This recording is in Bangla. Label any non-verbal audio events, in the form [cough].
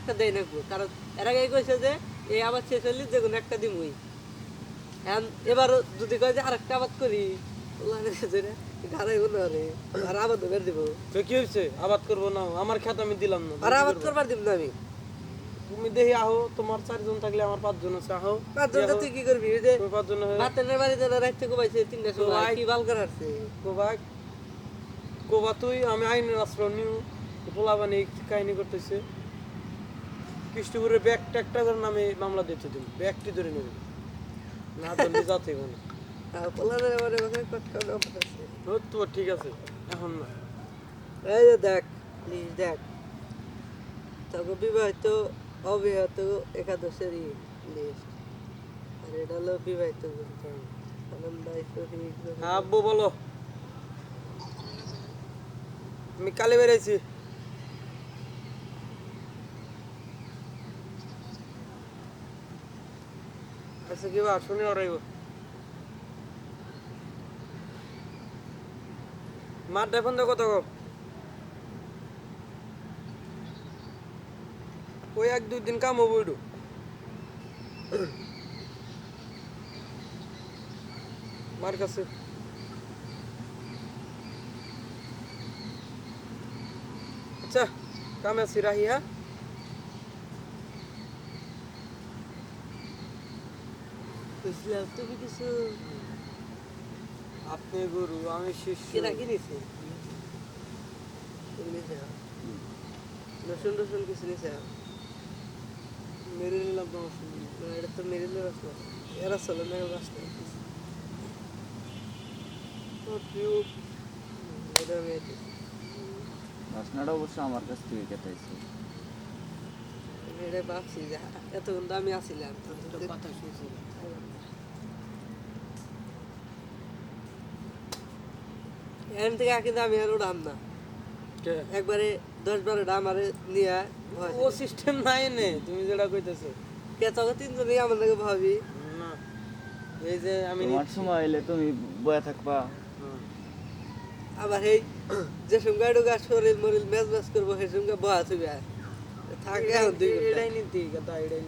একটা দেয় না কারণ এর আগে কইছে যে এই শেষ হইলে যে কোনো একটা দিমুই। এখন এবার যদি কয় যে আরেকটা আবাদ করি আর। আবাদ দিব। তো কি হয়েছে আবাদ করব না। আমার খেত আমি দিলাম না। আর আবাদ করবার দিব না আমি। তুমি দেখি আহো তোমার চারজন থাকলে আমার পাঁচজন আছে আহো। তুই কি করবি? যে পাঁচজন বাতেনের বাড়িতে না রাখতে কোবাইছে তিনটা সময়। কি বাল করে কোবা কোবা তুই আমি আইনের আশ্রয় নিউ। পোলা বানি কাহিনী করতেছে। কৃষ্ণপুরের ব্যাগ ট্যাক্টারের নামে মামলা দিতে তুমি। ব্যাগটি ধরে নেবে না ধরলে যাতে ওখানে তো ঠিক আছে এখন না। এই যে দেখ প্লিজ দেখ। তবে বিবাহিত অবিবাহিত একাদশেরই লিস্ট আর এটা হলো বিবাহিত আব্বু বলো। আমি কালে বেড়াইছি আচ্ছা কি বা শুনে ওরাইব মার দেখুন তো কত গো ওই এক দুই দিন কাম হব একটু মার কাছে আচ্ছা কামে আছি রাহি হ্যাঁ বুঝলাম তুমি কিছু আপনি গুরু আমি শিষ্য কেনা কিনেছে? রসুন রসুন কিছু নিছে। মেরে নিলাম তোমার সঙ্গে। এটা তো মেরিলে রাস্তা এরা চলে না রাস্তা বাসনাটা অবশ্য আমার কাছ থেকে কেটাইছে এটা ভাবছি যে এতক্ষণ তো আমি আসছিলাম কথা শুনছি এখান থেকে কিন্তু আমি আর উড়াম না। একবারে দশ বারোটা আমার নিয়ে ও সিস্টেম নাই নে তুমি যেটা কইতেছো। কে তখন তিনজনই আমার লাগে ভাবি। এই যে আমি তোমার সময় এলে তুমি বয়ে থাকবা। আবার এই [clears throat] যে সঙ্গে ডুগা শরীর মরিল ম্যাচ ম্যাচ করব সেই সঙ্গে বহা থুবে থাকে। এটাই নিতে কথা এটাই